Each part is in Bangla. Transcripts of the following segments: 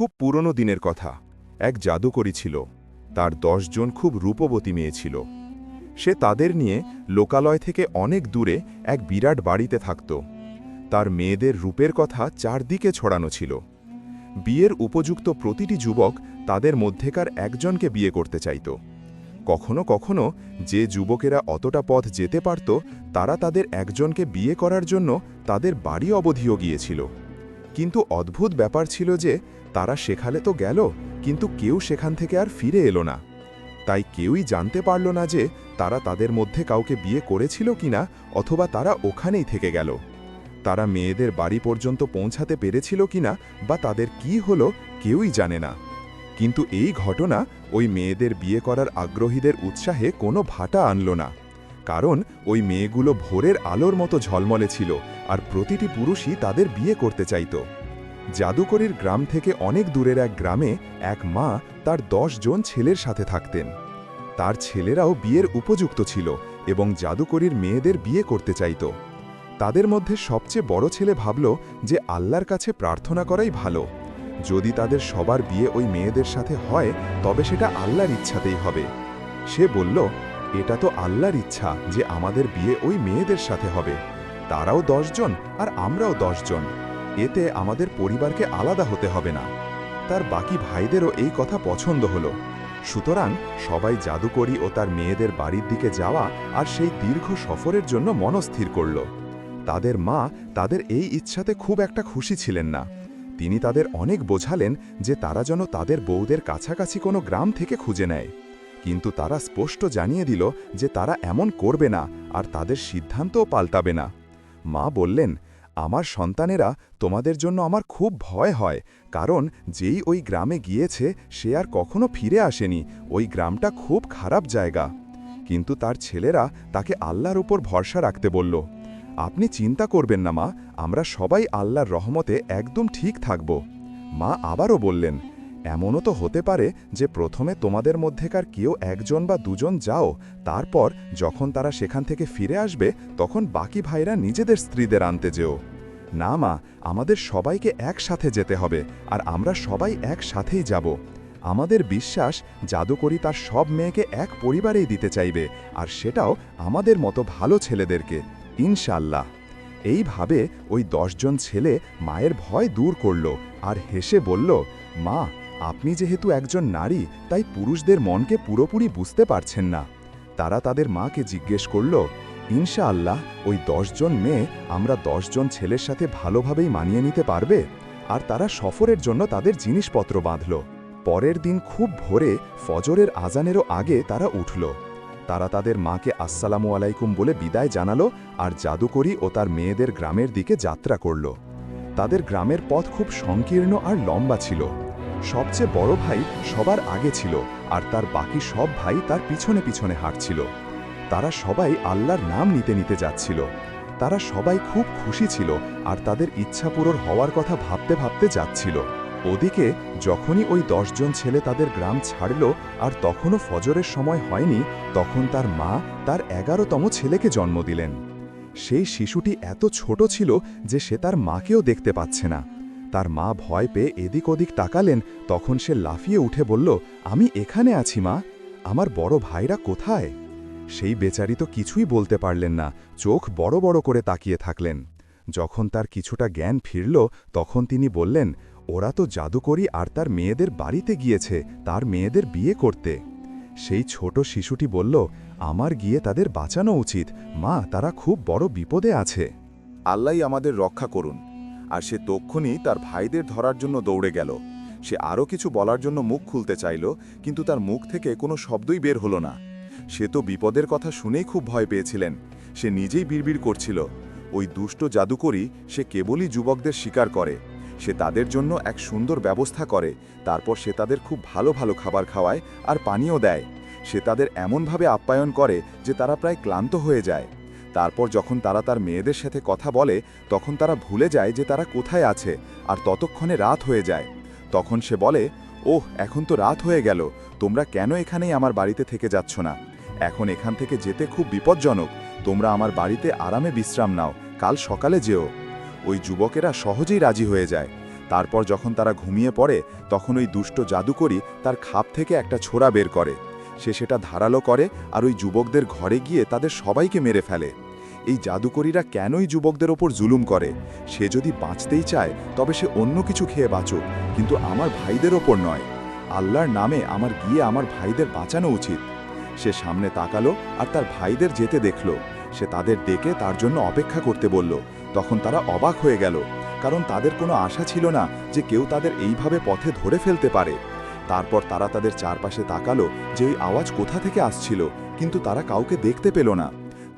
খুব পুরনো দিনের কথা। এক জাদুকরী ছিল। তার জন খুব রূপবতী মেয়ে ছিল। সে তাদের নিয়ে লোকালয় থেকে অনেক দূরে এক বিরাট বাড়িতে থাকত। তার মেয়েদের রূপের কথা চারদিকে ছড়ানো ছিল। বিয়ের উপযুক্ত প্রতিটি যুবক তাদের মধ্যেকার একজনকে বিয়ে করতে চাইত। কখনো কখনো যে যুবকেরা অতটা পথ যেতে পারত, তারা তাদের একজনকে বিয়ে করার জন্য তাদের বাড়ি অবধিও গিয়েছিল। কিন্তু অদ্ভুত ব্যাপার ছিল যে তারা সেখানে তো গেল, কিন্তু কেউ সেখান থেকে আর ফিরে এলো না। তাই কেউই জানতে পারল না যে তারা তাদের মধ্যে কাউকে বিয়ে করেছিল কিনা অথবা তারা ওখানেই থেকে গেল। তারা মেয়েদের বাড়ি পর্যন্ত পৌঁছাতে পেরেছিল কিনা বা তাদের কি হলো কেউই জানে না। কিন্তু এই ঘটনা ওই মেয়েদের বিয়ে করার আগ্রহীদের উৎসাহে কোনো ভাটা আনল না। কারণ ওই মেয়েগুলো ভোরের আলোর মতো ঝলমলে ছিল আর প্রতিটি পুরুষই তাদের বিয়ে করতে চাইত। জাদুকরীর গ্রাম থেকে অনেক দূরের এক গ্রামে এক মা তার দশ জন ছেলের সাথে থাকতেন। তার ছেলেরাও বিয়ের উপযুক্ত ছিল এবং জাদুকরীর মেয়েদের বিয়ে করতে চাইত। তাদের মধ্যে সবচেয়ে বড় ছেলে ভাবল যে আল্লাহর কাছে প্রার্থনা করাই ভালো। যদি তাদের সবার বিয়ে ওই মেয়েদের সাথে হয়, তবে সেটা আল্লাহর ইচ্ছাতেই হবে। সে বলল, এটা তো আল্লাহর ইচ্ছা যে আমাদের বিয়ে ওই মেয়েদের সাথে হবে। তারাও দশজন আর আমরাও দশজন এতে আমাদের পরিবারকে আলাদা হতে হবে না। তার বাকি ভাইদেরও এই কথা পছন্দ হলো। সুতরাং সবাই জাদুকরি ও তার মেয়েদের বাড়ির দিকে যাওয়া আর সেই দীর্ঘ সফরের জন্য মনস্থির করল। তাদের মা তাদের এই ইচ্ছাতে খুব একটা খুশি ছিলেন না। তিনি তাদের অনেক বোঝালেন যে তারা যেন তাদের বউদের কাছাকাছি কোনো গ্রাম থেকে খুঁজে নেয়। কিন্তু তারা স্পষ্ট জানিয়ে দিল যে তারা এমন করবে না আর তাদের সিদ্ধান্তও পাল্টাবে না। মা বললেন আমার সন্তানেরা তোমাদের জন্য আমার খুব ভয় হয়, কারণ যেই ওই গ্রামে গিয়েছে সে আর কখনো ফিরে আসেনি, ওই গ্রামটা খুব খারাপ জায়গা। কিন্তু তার ছেলেরা তাকে আল্লাহর উপর ভরসা রাখতে বলল, আপনি চিন্তা করবেন না মা, আমরা সবাই আল্লাহর রহমতে একদম ঠিক থাকব। মা আবারও বললেন, এমনও তো হতে পারে যে প্রথমে তোমাদের মধ্যেকার কেউ একজন বা দুজন যাও, তারপর যখন তারা সেখান থেকে ফিরে আসবে, তখন বাকি ভাইরা নিজেদের স্ত্রীদের আনতে যেও। না, মা, আমাদের সবাইকে একসাথে যেতে হবে আর আমরা সবাই একসাথেই যাব। আমাদের বিশ্বাস জাদুকরি তার সব মেয়েকে এক পরিবারেই দিতে চাইবে আর সেটাও আমাদের মতো ভালো ছেলেদেরকে। ইনশাল্লাহ এইভাবে ওই দশজন ছেলে মায়ের ভয় দূর করল আর হেসে বলল, মা, আপনি যেহেতু একজন নারী, তাই পুরুষদের মনকে পুরোপুরি বুঝতে পারছেন না। তারা তাদের মাকে জিজ্ঞেস করল ইনশাআল্লাহ, ওই দশজন মেয়ে আমরা দশজন ছেলের সাথে ভালোভাবেই মানিয়ে নিতে পারবে। আর তারা সফরের জন্য তাদের জিনিসপত্র বাঁধল। পরের দিন খুব ভোরে ফজরের আজানেরও আগে তারা উঠল। তারা তাদের মাকে আসসালামু আলাইকুম বলে বিদায় জানালো আর জাদুকরি ও তার মেয়েদের গ্রামের দিকে যাত্রা করল। তাদের গ্রামের পথ খুব সংকীর্ণ আর লম্বা ছিল। সবচেয়ে বড় ভাই সবার আগে ছিল আর তার বাকি সব ভাই তার পিছনে পিছনে হাঁটছিল। তারা সবাই আল্লাহর নাম নিতে নিতে যাচ্ছিল। তারা সবাই খুব খুশি ছিল আর তাদের ইচ্ছা পুরোর হওয়ার কথা ভাবতে ভাবতে যাচ্ছিল। ওদিকে যখনই ওই দশজন ছেলে তাদের গ্রাম ছাড়ল আর তখনও ফজরের সময় হয়নি, তখন তার মা তার এগারোতম ছেলেকে জন্ম দিলেন। সেই শিশুটি এত ছোট ছিল যে সে তার মাকেও দেখতে পাচ্ছে না। তার মা ভয় পেয়ে এদিক ওদিক তাকালেন, তখন সে লাফিয়ে উঠে বলল, আমি এখানে আছি মা। আমার বড় ভাইরা কোথায়? সেই বেচারি তো কিছুই বলতে পারলেন না, চোখ বড় বড় করে তাকিয়ে থাকলেন। যখন তার কিছুটা জ্ঞান ফিরল, তখন তিনি বললেন, ওরা তো জাদুকরি আর তার মেয়েদের বাড়িতে গিয়েছে, তার মেয়েদের বিয়ে করতে। সেই ছোট শিশুটি বলল, আমার গিয়ে তাদের বাঁচানো উচিত। মা, তারা খুব বড় বিপদে আছে। আল্লাহ আমাদের রক্ষা করুন। আর সে তক্ষণই তার ভাইদের ধরার জন্য দৌড়ে গেল। সে আরও কিছু বলার জন্য মুখ খুলতে চাইল, কিন্তু তার মুখ থেকে কোনো শব্দই বের হলো না। সে তো বিপদের কথা শুনেই খুব ভয় পেয়েছিলেন। সে নিজেই বিড়বিড় করছিল। ওই দুষ্ট জাদুকরি সে কেবলই যুবকদের শিকার করে। সে তাদের জন্য এক সুন্দর ব্যবস্থা করে। তারপর সে তাদের খুব ভালো ভালো খাবার খাওয়ায় আর পানীয় দেয়। সে তাদের এমনভাবে আপ্যায়ন করে যে তারা প্রায় ক্লান্ত হয়ে যায়। তারপর যখন তারা তার মেয়েদের সাথে কথা বলে, তখন তারা ভুলে যায় যে তারা কোথায় আছে আর ততক্ষণে রাত হয়ে যায়। তখন সে বলে, ওহ, এখন তো রাত হয়ে গেল। তোমরা কেন এখানেই আমার বাড়িতে থেকে যাচ্ছ না? এখন এখান থেকে যেতে খুব বিপজ্জনক। তোমরা আমার বাড়িতে আরামে বিশ্রাম নাও, কাল সকালে যেও। ওই যুবকেরা সহজেই রাজি হয়ে যায়। তারপর যখন তারা ঘুমিয়ে পড়ে, তখন ওই দুষ্ট জাদুকরি তার খাপ থেকে একটা ছোড়া বের করে। সে সেটা ধারালো করে আর ওই যুবকদের ঘরে গিয়ে তাদের সবাইকে মেরে ফেলে। এই জাদুকরীরা কেনই যুবকদের ওপর জুলুম করে? সে যদি বাঁচতেই চায়, তবে সে অন্য কিছু খেয়ে বাঁচুক, কিন্তু আমার ভাইদের ওপর নয়। আল্লাহর নামে আমার গিয়ে আমার ভাইদের বাঁচানো উচিত। সে সামনে তাকালো আর তার ভাইদের যেতে দেখল। সে তাদের ডেকে তার জন্য অপেক্ষা করতে বলল। তখন তারা অবাক হয়ে গেল, কারণ তাদের কোনো আশা ছিল না যে কেউ তাদের এইভাবে পথে ধরে ফেলতে পারে। তারপর তারা তাদের চারপাশে তাকালো যে ওই আওয়াজ কোথা থেকে আসছিল, কিন্তু তারা কাউকে দেখতে পেল না।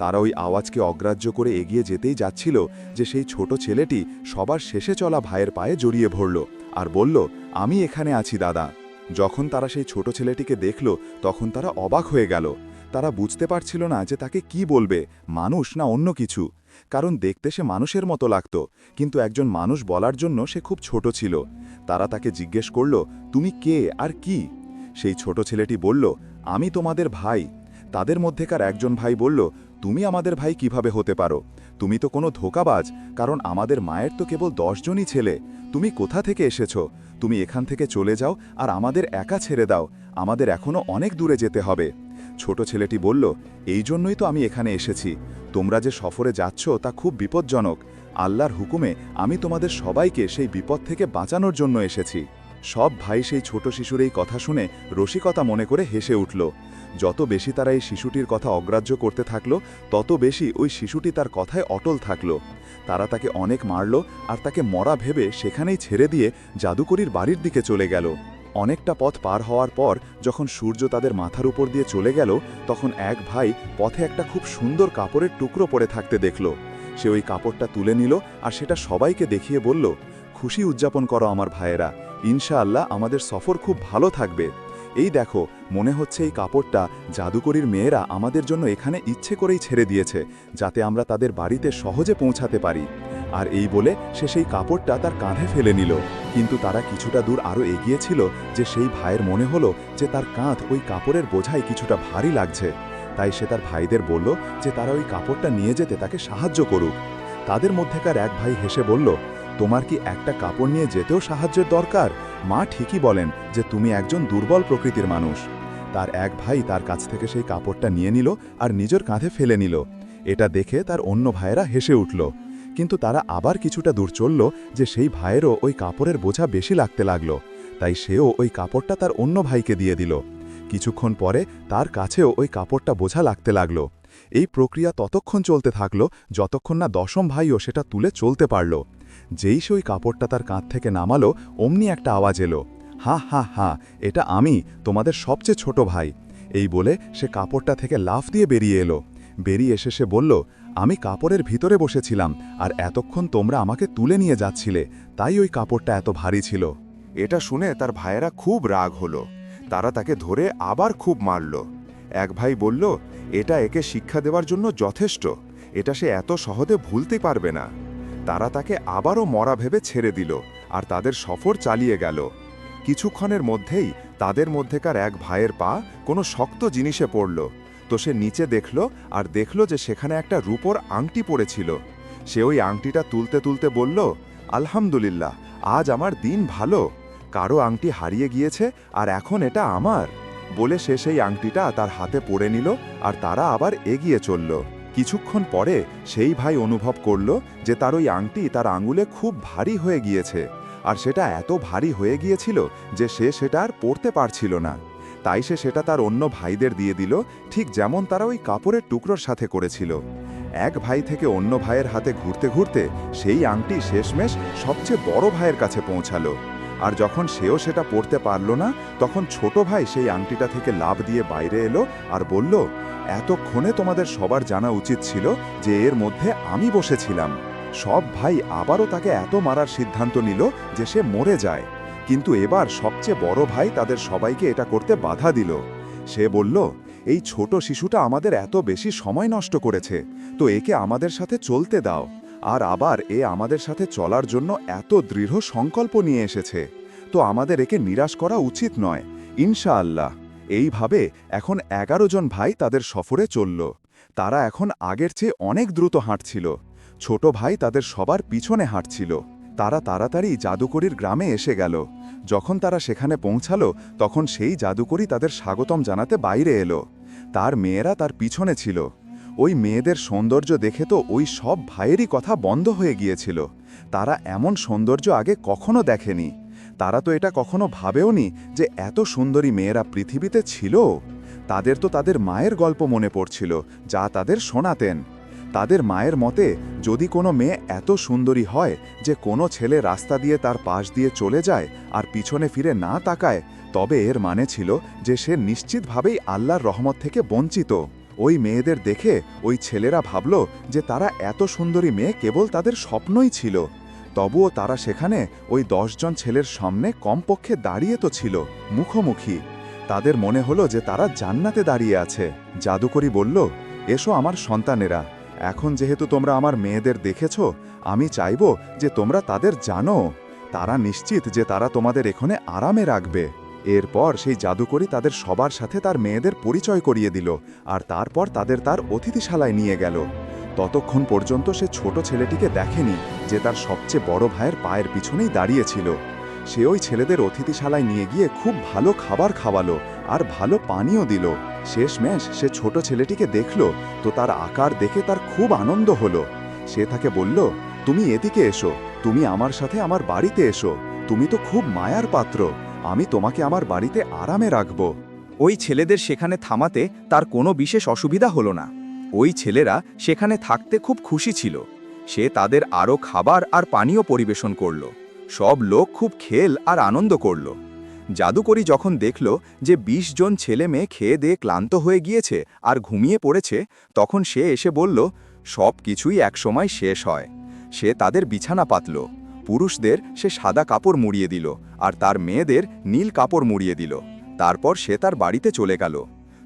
তারা ওই আওয়াজকে অগ্রাহ্য করে এগিয়ে যেতেই যাচ্ছিল যে সেই ছোট ছেলেটি সবার শেষে চলা ভাইয়ের পায়ে জড়িয়ে ভরল আর বলল, আমি এখানে আছি, দাদা। যখন তারা সেই ছোট ছেলেটিকে দেখল, তখন তারা অবাক হয়ে গেল। তারা বুঝতে পারছিল না যে তাকে কি বলবে, মানুষ না অন্য কিছু। কারণ দেখতে সে মানুষের মতো লাগত, কিন্তু একজন মানুষ বলার জন্য সে খুব ছোট ছিল। তারা তাকে জিজ্ঞেস করল, তুমি কে আর কি? সেই ছোট ছেলেটি বলল, আমি তোমাদের ভাই। তাদের মধ্যেকার একজন ভাই বলল, তুমি আমাদের ভাই কীভাবে হতে পারো? তুমি তো কোনো ধোকাবাজ, কারণ আমাদের মায়ের তো কেবল দশজনই ছেলে। তুমি কোথা থেকে এসেছ? তুমি এখান থেকে চলে যাও আর আমাদের একা ছেড়ে দাও। আমাদের এখনও অনেক দূরে যেতে হবে। ছোট ছেলেটি বলল, এই জন্যই তো আমি এখানে এসেছি। তোমরা যে সফরে যাচ্ছ তা খুব বিপজ্জনক। আল্লাহর হুকুমে আমি তোমাদের সবাইকে সেই বিপদ থেকে বাঁচানোর জন্য এসেছি। সব ভাই সেই ছোট শিশুর এই কথা শুনে রসিকতা মনে করে হেসে উঠল। যত বেশি তারা এই শিশুটির কথা অগ্রাহ্য করতে থাকল, তত বেশি ওই শিশুটি তার কথায় অটল থাকল। তারা তাকে অনেক মারল আর তাকে মরা ভেবে সেখানেই ছেড়ে দিয়ে জাদুকরির বাড়ির দিকে চলে গেল। অনেকটা পথ পার হওয়ার পর যখন সূর্য তাদের মাথার উপর দিয়ে চলে গেল, তখন এক ভাই পথে একটা খুব সুন্দর কাপড়ের টুকরো পড়ে থাকতে দেখল। সে ওই কাপড়টা তুলে নিল আর সেটা সবাইকে দেখিয়ে বলল, খুশি উদযাপন করো আমার ভাইয়েরা। ইনশাআল্লাহ আমাদের সফর খুব ভালো থাকবে। এই দেখো, মনে হচ্ছে এই কাপড়টা জাদুকরির মেয়েরা আমাদের জন্য এখানে ইচ্ছে করেই ছেড়ে দিয়েছে, যাতে আমরা তাদের বাড়িতে সহজে পৌঁছাতে পারি। আর এই বলে সে সেই কাপড়টা তার কাঁধে ফেলে নিল। কিন্তু তারা কিছুটা দূর আরও এগিয়েছিল যে সেই ভাইয়ের মনে হলো যে তার কাঁধ ওই কাপড়ের বোঝাই কিছুটা ভারী লাগছে। তাই সে তার ভাইদের বলল যে তারা ওই কাপড়টা নিয়ে যেতে তাকে সাহায্য করুক। তাদের মধ্যেকার এক ভাই হেসে বলল, তোমার কি একটা কাপড় নিয়ে যেতেও সাহায্যের দরকার? মা ঠিকই বলেন যে তুমি একজন দুর্বল প্রকৃতির মানুষ। তার এক ভাই তার কাছ থেকে সেই কাপড়টা নিয়ে নিল আর নিজের কাঁধে ফেলে নিল। এটা দেখে তার অন্য ভাইয়েরা হেসে উঠল। কিন্তু তারা আবার কিছুটা দূর চলল যে সেই ভাইয়েরও ওই কাপড়ের বোঝা বেশি লাগতে লাগল। তাই সেও ওই কাপড়টা তার অন্য ভাইকে দিয়ে দিল। কিছুক্ষণ পরে তার কাছেও ওই কাপড়টা বোঝা লাগতে লাগল। এই প্রক্রিয়া ততক্ষণ চলতে থাকল যতক্ষণ না দশম ভাইও সেটা তুলে চলতে পারল। যেই সে ওই কাপড়টা তার কাঁধ থেকে নামালো, অমনি একটা আওয়াজ এলো। হা হা হা, এটা আমি, তোমাদের সবচেয়ে ছোট ভাই। এই বলে সে কাপড়টা থেকে লাফ দিয়ে বেরিয়ে এলো। বেরিয়ে এসে সে বলল, আমি কাপড়ের ভিতরে বসেছিলাম, আর এতক্ষণ তোমরা আমাকে তুলে নিয়ে যাচ্ছিলে, তাই ওই কাপড়টা এত ভারী ছিল। এটা শুনে তার ভাইয়েরা খুব রাগ হলো। তারা তাকে ধরে আবার খুব মারল। এক ভাই বলল, এটা একে শিক্ষা দেওয়ার জন্য যথেষ্ট। এটা সে এত সহজে ভুলতে পারবে না। তারা তাকে আবারও মরা ভেবে ছেড়ে দিল আর তাদের সফর চালিয়ে গেল। কিছুক্ষণের মধ্যেই তাদের মধ্যেকার এক ভাইয়ের পা কোনো শক্ত জিনিসে পড়ল। তো সে নিচে দেখল আর দেখল যে সেখানে একটা রূপোর আংটি পড়েছিল। সে ওই আংটিটা তুলতে তুলতে বলল, আলহামদুলিল্লাহ, আজ আমার দিন ভালো। কারও আংটি হারিয়ে গিয়েছে আর এখন এটা আমার। বলে সে সেই আংটিটা তার হাতে পড়ে নিল আর তারা আবার এগিয়ে চলল। কিছুক্ষণ পরে সেই ভাই অনুভব করল যে তার ওই আংটি তার আঙুলে খুব ভারী হয়ে গিয়েছে, আর সেটা এত ভারী হয়ে গিয়েছিল যে সে সেটা আর পড়তে পারছিল না। তাই সে সেটা তার অন্য ভাইদের দিয়ে দিল, ঠিক যেমন তারা ওই কাপড়ের টুকরোর সাথে করেছিল। এক ভাই থেকে অন্য ভাইয়ের হাতে ঘুরতে ঘুরতে সেই আংটি শেষমেশ সবচেয়ে বড় ভাইয়ের কাছে পৌঁছালো। আর যখন সেও সেটা পড়তে পারল না, তখন ছোট ভাই সেই আংটিটা থেকে লাভ দিয়ে বাইরে এলো আর বলল, এতক্ষণে তোমাদের সবার জানা উচিত ছিল যে এর মধ্যে আমি বসেছিলাম। সব ভাই আবারও তাকে এত মারার সিদ্ধান্ত নিল যে সে মরে যায়। কিন্তু এবার সবচেয়ে বড় ভাই তাদের সবাইকে এটা করতে বাধা দিল। সে বলল, এই ছোট শিশুটা আমাদের এত বেশি সময় নষ্ট করেছে, তো একে আমাদের সাথে চলতে দাও। আর আবার এ আমাদের সাথে চলার জন্য এত দৃঢ় সংকল্প নিয়ে এসেছে। তো আমাদের একে নিরাশ করা উচিত নয়। ইনশাআল্লাহ। এইভাবে এখন এগারো জন ভাই তাদের সফরে চলল। তারা এখন আগের চেয়ে অনেক দ্রুত হাঁটছিল। ছোট ভাই তাদের সবার পিছনে হাঁটছিল। তারা তাড়াতাড়ি জাদুকরির গ্রামে এসে গেল। যখন তারা সেখানে পৌঁছালো, তখন সেই জাদুকরি তাদের স্বাগতম জানাতে বাইরে এলো। তার মেয়েরা তার পিছনে ছিল। ওই মেয়েদের সৌন্দর্য দেখে তো ওই সব ভাইয়েরই কথা বন্ধ হয়ে গিয়েছিল। তারা এমন সৌন্দর্য আগে কখনো দেখেনি। তারা তো এটা কখনো ভাবেওনি যে এত সুন্দরী মেয়েরা পৃথিবীতে ছিল। তাদের তো তাদের মায়ের গল্প মনে পড়ছিল, যা তাদের শোনাতেন। তাদের মায়ের মতে, যদি কোনো মেয়ে এত সুন্দরী হয় যে কোনো ছেলে রাস্তা দিয়ে তার পাশ দিয়ে চলে যায় আর পিছনে ফিরে না তাকায়, তবে এর মানে ছিল যে সে নিশ্চিতভাবেই আল্লাহর রহমত থেকে বঞ্চিত। ওই মেয়েদের দেখে ওই ছেলেরা ভাবল যে তারা এত সুন্দরী মেয়ে কেবল তাদের স্বপ্নই ছিল। তবুও তারা সেখানে ওই দশজন ছেলের সামনে কমপক্ষে দাঁড়িয়ে তো ছিল, মুখোমুখি। তাদের মনে হলো যে তারা জান্নাতে দাঁড়িয়ে আছে। জাদুকরি বলল, এসো আমার সন্তানেরা, এখন যেহেতু তোমরা আমার মেয়েদের দেখেছ, আমি চাইব যে তোমরা তাদের জানো। তারা নিশ্চিত যে তারা তোমাদের এখানে আরামে রাখবে। এরপর সেই জাদুকরি তাদের সবার সাথে তার মেয়েদের পরিচয় করিয়ে দিল আর তারপর তাদের তার অতিথিশালায় নিয়ে গেল। ততক্ষণ পর্যন্ত সে ছোট ছেলেটিকে দেখেনি যে তার সবচেয়ে বড় ভাইয়ের পায়ের পিছনেই দাঁড়িয়েছিল সে ওই ছেলেদের অতিথিশালায় নিয়ে গিয়ে খুব ভালো খাবার খাওয়ালো আর ভালো পানীয় দিল। শেষমেশ সে ছোট ছেলেটিকে দেখল তো তার আকার দেখে তার খুব আনন্দ হলো। সে তাকে বলল, তুমি এদিকে এসো, তুমি আমার সাথে আমার বাড়িতে এসো, তুমি তো খুব মায়ার পাত্র। আমি তোমাকে আমার বাড়িতে আরামে রাখব। ওই ছেলেদের সেখানে থামাতে তার কোনো বিশেষ অসুবিধা হলো না। ওই ছেলেরা সেখানে থাকতে খুব খুশি ছিল। সে তাদের আরও খাবার আর পানীয় পরিবেশন করল। সব লোক খুব খেল আর আনন্দ করল। জাদুকরি যখন দেখল যে ২০ জন ছেলে মেয়ে খেয়ে দিয়ে ক্লান্ত হয়ে গিয়েছে আর ঘুমিয়ে পড়েছে, তখন সে এসে বলল সব কিছুই একসময় শেষ হয়। সে তাদের বিছানা পাতল। পুরুষদের সে সাদা কাপড় মুড়িয়ে দিল, আর তার মেয়েদের নীল কাপড় মুড়িয়ে দিল। তারপর সে তার বাড়িতে চলে গেল।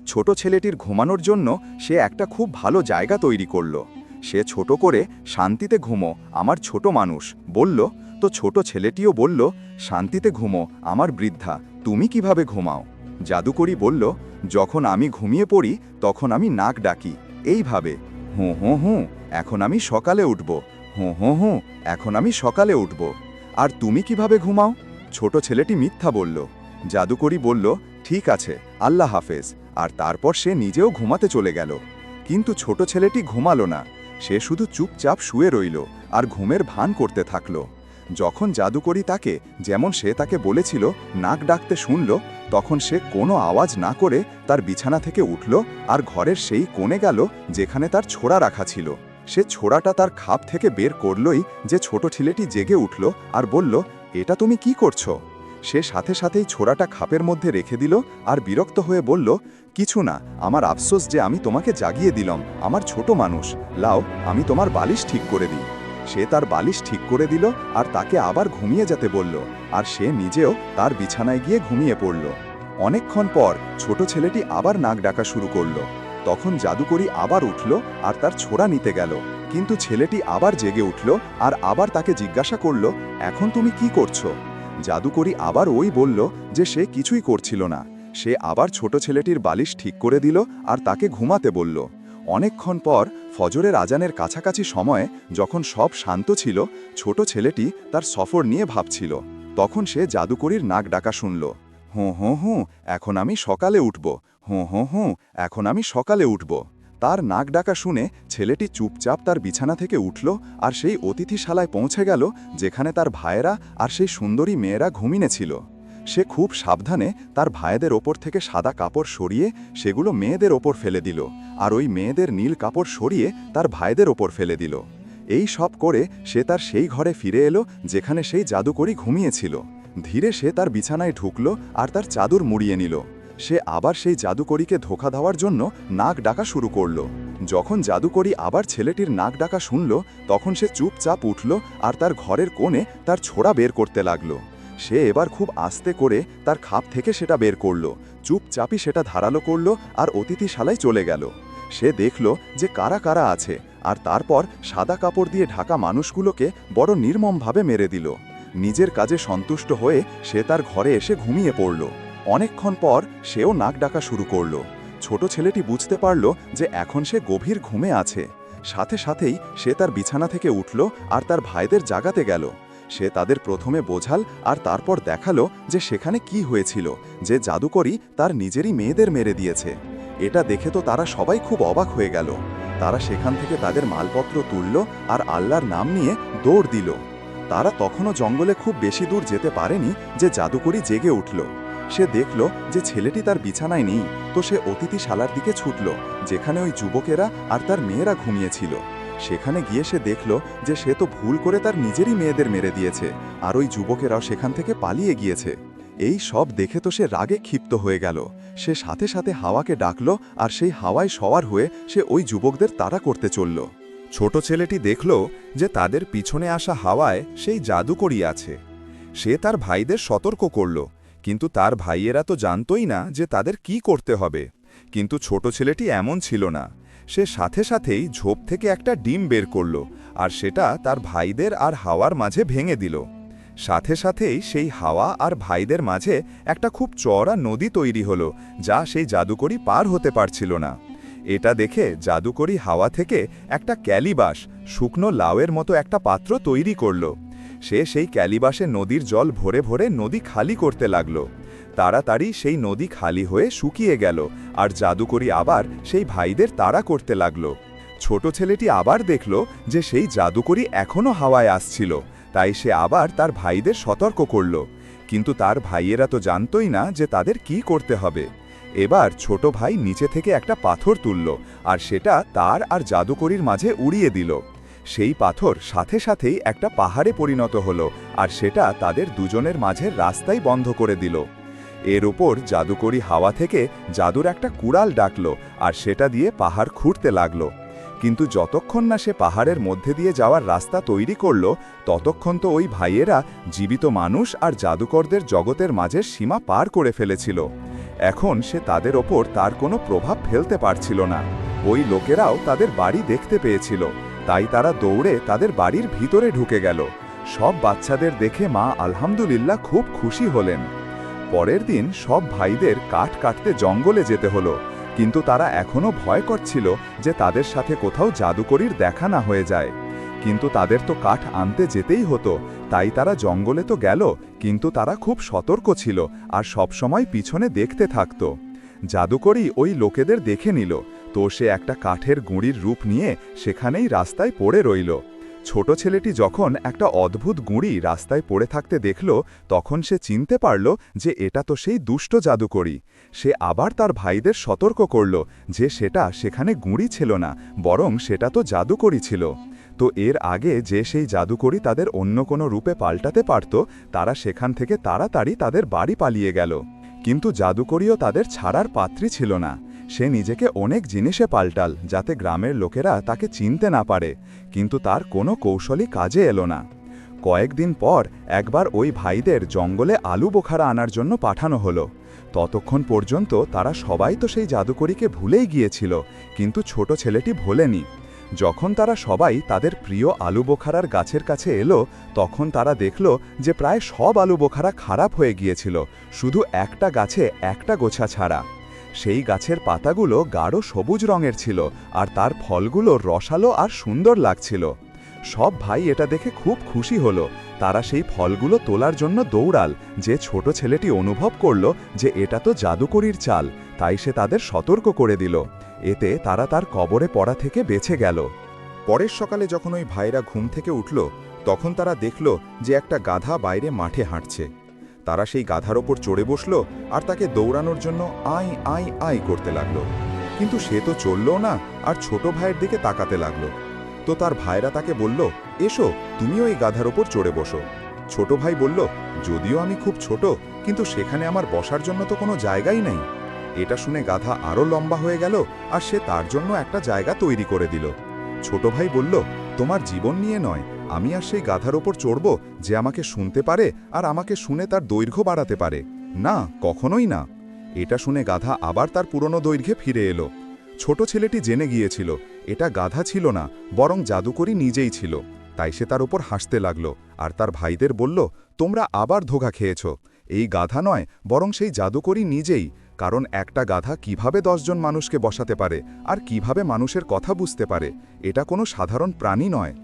ছোট ছেলেটির ঘুমানোর জন্য সে একটা খুব ভালো জায়গা তৈরি করল। সে ছোট করে, শান্তিতে ঘুমো, আমার ছোট মানুষ। বলল। তো ছোট ছেলেটিও বলল, শান্তিতে ঘুমো, আমার বৃদ্ধা, তুমি কীভাবে ঘুমাও? জাদুকরি বলল, যখন আমি ঘুমিয়ে পড়ি, তখন আমি নাক ডাকি। এইভাবে, হুঁ হুঁ হুঁ, এখন আমি সকালে উঠব। হুঁ হুঁ হুঁ, এখন আমি সকালে উঠব। আর তুমি কীভাবে ঘুমাও? ছোট ছেলেটি মিথ্যা বলল। জাদুকরি বলল, ঠিক আছে, আল্লাহ হাফেজ। আর তারপর সে নিজেও ঘুমাতে চলে গেল। কিন্তু ছোট ছেলেটি ঘুমালো না। সে শুধু চুপচাপ শুয়ে রইল আর ঘুমের ভান করতে থাকল। যখন জাদুকরি তাকে, যেমন সে তাকে বলেছিল, নাক ডাকতে শুনল, তখন সে কোনো আওয়াজ না করে তার বিছানা থেকে উঠল আর ঘরের সেই কোণে গেল যেখানে তার ছোড়া রাখা ছিল। সে ছোড়াটা তার খাপ থেকে বের করলই যে ছোট ছেলেটি জেগে উঠল আর বলল, এটা তুমি কি করছ? সে সাথে সাথেই ছোড়াটা খাপের মধ্যে রেখে দিল আর বিরক্ত হয়ে বলল, কিছু না, আমার আফসোস যে আমি তোমাকে জাগিয়ে দিলাম, আমার ছোট মানুষ। লাও, আমি তোমার বালিশ ঠিক করে দিই। সে তার বালিশ ঠিক করে দিল আর তাকে আবার ঘুমিয়ে যেতে বলল আর সে নিজেও তার বিছানায় গিয়ে ঘুমিয়ে পড়ল। অনেকক্ষণ পর ছোট ছেলেটি আবার নাক ডাকা শুরু করল। তখন জাদুকরি আবার উঠল আর তার ছোড়া নিতে গেল। কিন্তু ছেলেটি আবার জেগে উঠল আর আবার তাকে জিজ্ঞাসা করল, এখন তুমি কি করছ? জাদুকরি আবার ওই বলল যে সে কিছুই করছিল না। সে আবার ছোট ছেলেটির বালিশ ঠিক করে দিল আর তাকে ঘুমাতে বলল। অনেকক্ষণ পর ফজরের আজানের কাছাকাছি সময়ে যখন সব শান্ত ছিল, ছোট ছেলেটি তার সফর নিয়ে ভাবছিল। তখন সে জাদুকরির নাক ডাকা শুনল। হুঁ হুঁ হুঁ, এখন আমি সকালে উঠব। হুঁ হুঁ হুঁ, এখন আমি সকালে উঠব। তার নাক ডাকা শুনে ছেলেটি চুপচাপ তার বিছানা থেকে উঠল আর সেই অতিথিশালায় পৌঁছে গেল যেখানে তার ভাইয়েরা আর সেই সুন্দরী মেয়েরা ঘুমিনে ছিল। সে খুব সাবধানে তার ভাইদের ওপর থেকে সাদা কাপড় সরিয়ে সেগুলো মেয়েদের ওপর ফেলে দিল আর ওই মেয়েদের নীল কাপড় সরিয়ে তার ভাইদের ওপর ফেলে দিল। এই সব করে সে তার সেই ঘরে ফিরে এলো যেখানে সেই জাদুকরি ঘুমিয়েছিল। ধীরে সে তার বিছানায় ঢুকল আর তার চাদর মুড়িয়ে নিল। সে আবার সেই জাদুকরীকে ধোকা দেওয়ার জন্য নাক ডাকা শুরু করল। যখন জাদুকরী আবার ছেলেটির নাক ডাকা শুনল, তখন সে চুপচাপ উঠল আর তার ঘরের কোণে তার ছোড়া বের করতে লাগল। সে এবার খুব আস্তে করে তার খাপ থেকে সেটা বের করল, চুপচাপই সেটা ধারালো করল আর অতিথিশালায় চলে গেল। সে দেখল যে কারা কারা আছে আর তারপর সাদা কাপড় দিয়ে ঢাকা মানুষগুলোকে বড় নির্মমভাবে মেরে দিল। নিজের কাজে সন্তুষ্ট হয়ে সে তার ঘরে এসে ঘুমিয়ে পড়ল। অনেকক্ষণ পর সেও নাক ডাকা শুরু করল। ছোট ছেলেটি বুঝতে পারল যে এখন সে গভীর ঘুমে আছে। সাথে সাথেই সে তার বিছানা থেকে উঠল আর তার ভাইদের জাগাতে গেল। সে তাদের প্রথমে বোঝাল আর তারপর দেখাল যে সেখানে কি হয়েছিল, যে জাদুকরি তার নিজেরই মেয়েদের মেরে দিয়েছে। এটা দেখে তো তারা সবাই খুব অবাক হয়ে গেল। তারা সেখান থেকে তাদের মালপত্র তুলল আর আল্লাহর নাম নিয়ে দৌড় দিল। তারা তখনও জঙ্গলে খুব বেশি দূর যেতে পারেনি যে জাদুকরি জেগে উঠল। সে দেখল যে ছেলেটি তার বিছানায় নেই, তো সে অতিথিশালার দিকে ছুটল, যেখানে ওই যুবকেরা আর তার মেয়েরা ঘুমিয়েছিল। সেখানে গিয়ে সে দেখল যে সে তো ভুল করে তার নিজেরই মেয়েদের মেরে দিয়েছে, আর ওই যুবকেরাও সেখান থেকে পালিয়ে গিয়েছে। এই সব দেখে তো সে রাগে ক্ষিপ্ত হয়ে গেল। সে সাথে সাথে হাওয়াকে ডাকল, আর সেই হাওয়ায় সওয়ার হয়ে সে ওই যুবকদের তাড়া করতে চলল। ছোট ছেলেটি দেখল যে তাদের পিছনে আসা হাওয়ায় সেই জাদুকরি আছে। সে তার ভাইদের সতর্ক করল। কিন্তু তার ভাইয়েরা তো জানতই না যে তাদের কি করতে হবে। কিন্তু ছোট ছেলেটি এমন ছিল না। সে সাথে সাথেই ঝোপ থেকে একটা ডিম বের করল আর সেটা তার ভাইদের আর হাওয়ার মাঝে ভেঙে দিল। সাথে সাথেই সেই হাওয়া আর ভাইদের মাঝে একটা খুব চড়া নদী তৈরি হলো, যা সেই জাদুকরি পার হতে পারছিল না। এটা দেখে জাদুকরি হাওয়া থেকে একটা ক্যালিবাস, শুকনো লাউয়ের মতো একটা পাত্র তৈরি করল। সে সেই ক্যালিবাসে নদীর জল ভরে ভরে নদী খালি করতে লাগল। তাড়াতাড়ি সেই নদী খালি হয়ে শুকিয়ে গেল, আর জাদুকরি আবার সেই ভাইদের তাড়া করতে লাগল। ছোট ছেলেটি আবার দেখল যে সেই জাদুকরি এখনও হাওয়ায় আসছিল, তাই সে আবার তার ভাইদের সতর্ক করল। কিন্তু তার ভাইয়েরা তো জানতই না যে তাদের কি করতে হবে। এবার ছোট ভাই নিচে থেকে একটা পাথর তুলল, আর সেটা তার আর জাদুকরির মাঝে উড়িয়ে দিল। সেই পাথর সাথে সাথেই একটা পাহাড়ে পরিণত হলো আর সেটা তাদের দুজনের মাঝের রাস্তাই বন্ধ করে দিল। এর ওপর জাদুকরি হাওয়া থেকে জাদুর একটা কুড়াল ডাকল আর সেটা দিয়ে পাহাড় খুঁড়তে লাগল। কিন্তু যতক্ষণ না সে পাহাড়ের মধ্যে দিয়ে যাওয়ার রাস্তা তৈরি করল, ততক্ষণ তো ওই ভাইয়েরা জীবিত মানুষ আর জাদুকরদের জগতের মাঝের সীমা পার করে ফেলেছিল। এখন সে তাদের ওপর তার কোনো প্রভাব ফেলতে পারছিল না। ওই লোকেরাও তাদের বাড়ি দেখতে পেয়েছিল। তাই তারা দৌড়ে তাদের বাড়ির ভিতরে ঢুকে গেল। সব বাচ্চাদের দেখে মা আলহামদুলিল্লাহ খুব খুশি হলেন। পরের দিন সব ভাইদের কাঠ কাটতে জঙ্গলে যেতে হলো। কিন্তু তারা এখনও ভয় করছিল যে তাদের সাথে কোথাও জাদুকরির দেখা না হয়ে যায়। কিন্তু তাদের তো কাঠ আনতে যেতেই হতো। তাই তারা জঙ্গলে তো গেল, কিন্তু তারা খুব সতর্ক ছিল আর সবসময় পিছনে দেখতে থাকত। জাদুকরি ওই লোকেদের দেখে নিল তো সে একটা কাঠের গুঁড়ির রূপ নিয়ে সেখানেই রাস্তায় পড়ে রইল। ছোট ছেলেটি যখন একটা অদ্ভুত গুঁড়ি রাস্তায় পড়ে থাকতে দেখল, তখন সে চিনতে পারল যে এটা তো সেই দুষ্ট জাদুকরি। সে আবার তার ভাইদের সতর্ক করল যে সেটা সেখানে গুঁড়ি ছিল না, বরং সেটা তো জাদুকরি ছিল। তো এর আগে যে সেই জাদুকরি তাদের অন্য কোনো রূপে পাল্টাতে পারত, তারা সেখান থেকে তাড়াতাড়ি তাদের বাড়ি পালিয়ে গেল। কিন্তু জাদুকরিও তাদের ছাড়ার পাত্রী ছিল না। সে নিজেকে অনেক জিনিসে পাল্টাল, যাতে গ্রামের লোকেরা তাকে চিনতে না পারে, কিন্তু তার কোনো কৌশলই কাজে এলো না। কয়েকদিন পর একবার ওই ভাইদের জঙ্গলে আলু বোখারা আনার জন্য পাঠানো হলো। ততক্ষণ পর্যন্ত তারা সবাই তো সেই জাদুকরিকে ভুলেই গিয়েছিল, কিন্তু ছোট ছেলেটি ভোলেনি। যখন তারা সবাই তাদের প্রিয় আলু বোখারার গাছের কাছে এলো, তখন তারা দেখল যে প্রায় সব আলু বোখারা খারাপ হয়ে গিয়েছিল, শুধু একটা গাছে একটা গোছা ছাড়া। সেই গাছের পাতাগুলো গাঢ় সবুজ রঙের ছিল আর তার ফলগুলো রসালো আর সুন্দর লাগছিল। সব ভাই এটা দেখে খুব খুশি হলো। তারা সেই ফলগুলো তোলার জন্য দৌড়াল, যে ছোট ছেলেটি অনুভব করল যে এটা তো জাদুকরির চাল, তাই সে তাদের সতর্ক করে দিল। এতে তারা তার কবরে পড়া থেকে বেঁচে গেল। পরের সকালে যখন ওই ভাইরা ঘুম থেকে উঠল, তখন তারা দেখল যে একটা গাধা বাইরে মাঠে হাঁটছে। তারা সেই গাধার ওপর চড়ে বসল আর তাকে দৌড়ানোর জন্য আই আই আই করতে লাগল। কিন্তু সে তো চললও না আর ছোট ভাইয়ের দিকে তাকাতে লাগল। তো তার ভাইরা তাকে বলল, এসো, তুমিও এই গাধার ওপর চড়ে বসো। ছোট ভাই বলল, যদিও আমি খুব ছোট, কিন্তু সেখানে আমার বসার জন্য তো কোনো জায়গাই নেই। এটা শুনে গাধা আরও লম্বা হয়ে গেল আর সে তার জন্য একটা জায়গা তৈরি করে দিল। ছোট ভাই বলল, তোমার জীবন নিয়ে নয় আমি আর সেই গাধার ওপর চড়ব যে আমাকে শুনতে পারে আর আমাকে শুনে তার দৈর্ঘ্য বাড়াতে পারে। না, কখনোই না। এটা শুনে গাধা আবার তার পুরনো দৈর্ঘ্যে ফিরে এলো। ছোট ছেলেটি জেনে গিয়েছিল, এটা গাধা ছিল না, বরং জাদুকরি নিজেই ছিল। তাই সে তার উপর হাসতে লাগল আর তার ভাইদের বলল, তোমরা আবার ধোকা খেয়েছ। এই গাধা নয়, বরং সেই জাদুকরি নিজেই। কারণ একটা গাধা কীভাবে দশজন মানুষকে বসাতে পারে আর কীভাবে মানুষের কথা বুঝতে পারে, এটা কোনো সাধারণ প্রাণী নয়।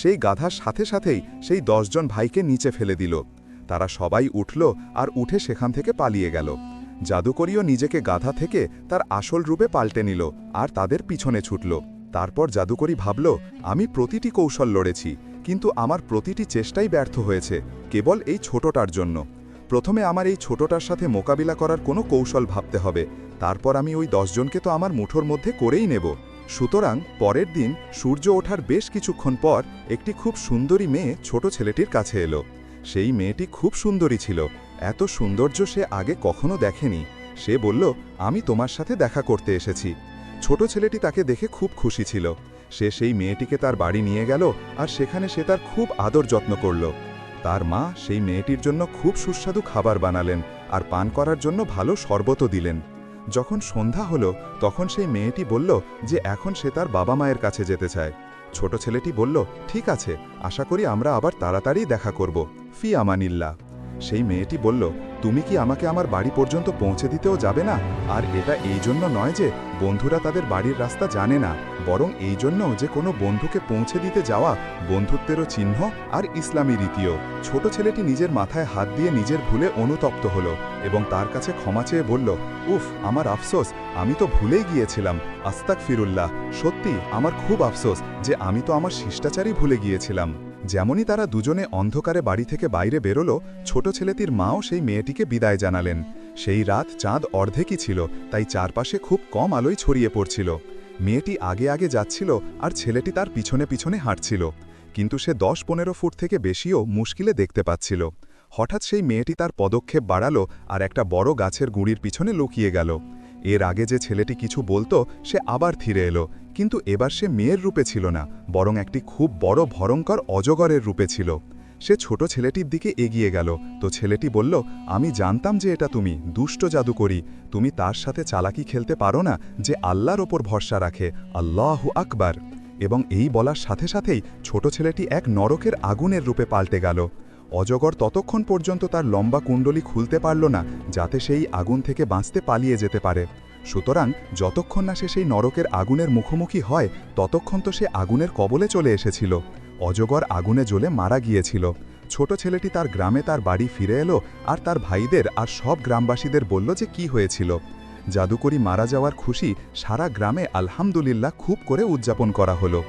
সেই গাধার সাথে সাথেই সেই দশজন ভাইকে নিচে ফেলে দিল। তারা সবাই উঠল আর উঠে সেখান থেকে পালিয়ে গেল। জাদুকরীও নিজেকে গাধা থেকে তার আসল রূপে পাল্টে নিল আর তাদের পিছনে ছুটল। তারপর জাদুকরী ভাবল, আমি প্রতিটি কৌশল লড়েছি, কিন্তু আমার প্রতিটি চেষ্টাই ব্যর্থ হয়েছে, কেবল এই ছোটটার জন্য। প্রথমে আমার এই ছোটটার সাথে মোকাবিলা করার কোনো কৌশল ভাবতে হবে, তারপর আমি ওই দশজনকে তো আমার মুঠোর মধ্যে করেই নেব। সুতরাং পরের দিন সূর্য ওঠার বেশ কিছুক্ষণ পর একটি খুব সুন্দরী মেয়ে ছোট ছেলেটির কাছে এলো। সেই মেয়েটি খুব সুন্দরী ছিল। এত সৌন্দর্য সে আগে কখনো দেখেনি। সে বলল, আমি তোমার সাথে দেখা করতে এসেছি। ছোট ছেলেটি তাকে দেখে খুব খুশি ছিল। সে সেই মেয়েটিকে তার বাড়ি নিয়ে গেল আর সেখানে সে তার খুব আদর যত্ন করল। তার মা সেই মেয়েটির জন্য খুব সুস্বাদু খাবার বানালেন আর পান করার জন্য ভালো শরবতও দিলেন। যখন সন্ধ্যা হলো, তখন সেই মেয়েটি বলল যে এখন সে তার বাবা মায়ের কাছে যেতে চায়। ছোট ছেলেটি বলল, ঠিক আছে, আশা করি আমরা আবার তাড়াতাড়ি দেখা করব। ফি আমানিল্লা সেই মেয়েটি বলল, তুমি কি আমাকে আমার বাড়ি পর্যন্ত পৌঁছে দিতেও যাবে না? আর এটা এই জন্য নয় যে বন্ধুরা তাদের বাড়ির রাস্তা জানে না, বরং এই জন্য যে কোনো বন্ধুকে পৌঁছে দিতে যাওয়া বন্ধুত্বেরও চিহ্ন আর ইসলামী রীতিও। ছোট ছেলেটি নিজের মাথায় হাত দিয়ে নিজের ভুলে অনুতপ্ত হলো এবং তার কাছে ক্ষমা চেয়ে বলল, উফ, আমার আফসোস, আমি তো ভুলেই গিয়েছিলাম আস্তাক ফিরুল্লাহ সত্যি আমার খুব আফসোস যে আমি তো আমার শিষ্টাচারই ভুলে গিয়েছিলাম। যেমনই তারা দুজনে অন্ধকারে বাড়ি থেকে বাইরে বেরোলো, ছোট ছেলেটির মাও সেই মেয়েটিকে বিদায় জানালেন। সেই রাত চাঁদ অর্ধেকই ছিল, তাই চারপাশে খুব কম আলোয় ছড়িয়ে পড়ছিল। মেয়েটি আগে আগে যাচ্ছিল আর ছেলেটি তার পিছনে পিছনে হাঁটছিল। কিন্তু সে দশ পনেরো ফুট থেকে বেশিও মুশকিলে দেখতে পাচ্ছিল। হঠাৎ সেই মেয়েটি তার পদক্ষেপ বাড়ালো আর একটা বড় গাছের গুঁড়ির পিছনে লুকিয়ে গেল। এর আগে যে ছেলেটি কিছু বলতো, সে আবার ফিরে এলো। কিন্তু এবার সে মেয়ের রূপে ছিল না, বরং একটি খুব বড় ভয়ঙ্কর অজগরের রূপে ছিল। সে ছোট ছেলেটির দিকে এগিয়ে গেল। তো ছেলেটি বলল, আমি জানতাম যে এটা তুমি, দুষ্ট জাদু করি তুমি তার সাথে চালাকি খেলতে পারো না যে আল্লাহর ওপর ভরসা রাখে। আল্লাহু আকবার। এবং এই বলার সাথে সাথেই ছোট ছেলেটি এক নরকের আগুনের রূপে পাল্টে গেল। অজগর ততক্ষণ পর্যন্ত তার লম্বা কুণ্ডলি খুলতে পারল না, যাতে সেই আগুন থেকে বাঁচতে পালিয়ে যেতে পারে। সুতরাং যতক্ষণ না সে সেই নরকের আগুনের মুখোমুখি হয়, ততক্ষণ তো সে আগুনের কবলে চলে এসেছিল। অজগর আগুনে জ্বলে মারা গিয়েছিল। ছোট ছেলেটি তার গ্রামে তার বাড়ি ফিরে এলো আর তার ভাইদের আর সব গ্রামবাসীদের বলল যে কি হয়েছিল। জাদুকরি মারা যাওয়ার খুশি সারা গ্রামে আলহামদুলিল্লাহ খুব করে উদযাপন করা হলো।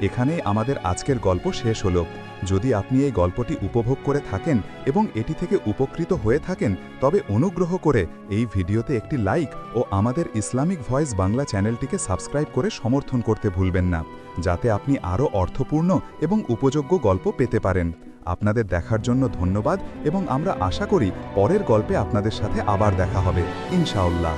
এখানেই আমাদের আজকের গল্প শেষ হলো। যদি আপনি এই গল্পটি উপভোগ করে থাকেন এবং এটি থেকে উপকৃত হয়ে থাকেন, তবে অনুগ্রহ করে এই ভিডিওতে একটি লাইক ও আমাদের ইসলামিক ভয়েস বাংলা চ্যানেলটিকে সাবস্ক্রাইব করে সমর্থন করতে ভুলবেন না, যাতে আপনি আরও অর্থপূর্ণ এবং উপযোগ্য গল্প পেতে পারেন। আপনাদের দেখার জন্য ধন্যবাদ এবং আমরা আশা করি পরের গল্পে আপনাদের সাথে আবার দেখা হবে। ইনশাআল্লাহ।